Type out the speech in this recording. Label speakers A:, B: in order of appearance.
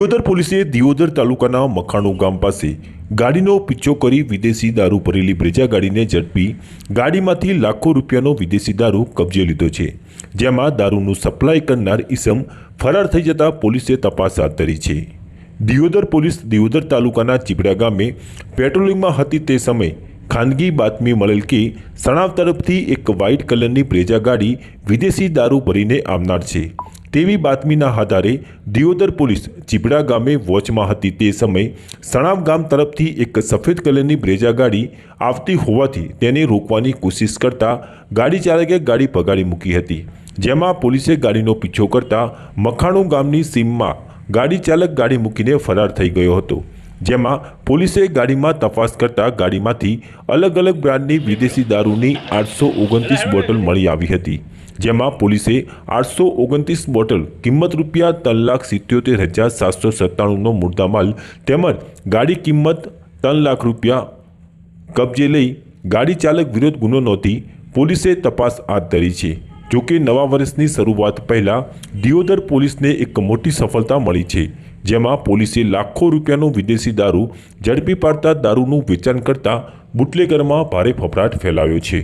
A: દિયોદર પોલીસે દિયોદર તાલુકાના મખાણું ગામ પાસે ગાડીનો પીછો કરી વિદેશી દારૂ ભરેલી બ્રેજા ગાડીને ઝડપી ગાડીમાંથી લાખો રૂપિયાનો વિદેશી દારૂ કબજે લીધો છે, જેમાં દારૂનું સપ્લાય કરનાર ઇસમ ફરાર થઈ જતા પોલીસે તપાસ હાથ ધરી છે. દિયોદર પોલીસ દિયોદર તાલુકાના ચીબડા ગામે પેટ્રોલિંગમાં હતી તે સમયે ખાનગી બાતમી મળેલ કે સણાવ તરફથી એક વ્હાઇટ કલરની બ્રેજા ગાડી વિદેશી દારૂ ભરીને આવનાર છે. તેવી બાતમીના આધારે દિયોદર પોલીસ ચીબડા ગામે વોચમાં હતી તે સમયે સણાવ ગામ તરફથી એક સફેદ કલરની બ્રેજા ગાડી આવતી હોવાથી તેને રોકવાની કોશિશ કરતા ગાડી ચાલકે ગાડી પગાડી મૂકી હતી, જેમાં પોલીસે ગાડીનો પીછો કરતા મખાણું ગામની સીમમાં ગાડી ચાલક ગાડી મૂકીને ફરાર થઈ ગયો હતો. જેમાં પોલીસે ગાડીમાં તપાસ કરતા ગાડીમાંથી અલગ અલગ બ્રાન્ડની વિદેશી દારૂની આઠસો ઓગણત્રીસ બોટલ મળી આવી હતી, જેમાં પોલીસે આઠસો ઓગણત્રીસ બોટલ કિંમત રૂપિયા ત્રણ લાખ સિત્યોતેર હજાર સાતસો સત્તાણુંનો મુદ્દામાલ તેમજ ગાડી કિંમત ત્રણ લાખ રૂપિયા કબજે લઈ ગાડી ચાલક વિરોધ ગુનો નોંધી પોલીસે તપાસ હાથ ધરી છે. જોકે નવા વર્ષની શરૂઆત પહેલાં દિયોદર પોલીસને એક મોટી સફળતા મળી છે, જેમાં પોલીસે લાખો રૂપિયાનો વિદેશી દારૂ ઝડપી પાડતા દારૂનું વેચાણ કરતા બુટલેગરમાં ભારે ફફડાટ ફેલાવ્યો છે.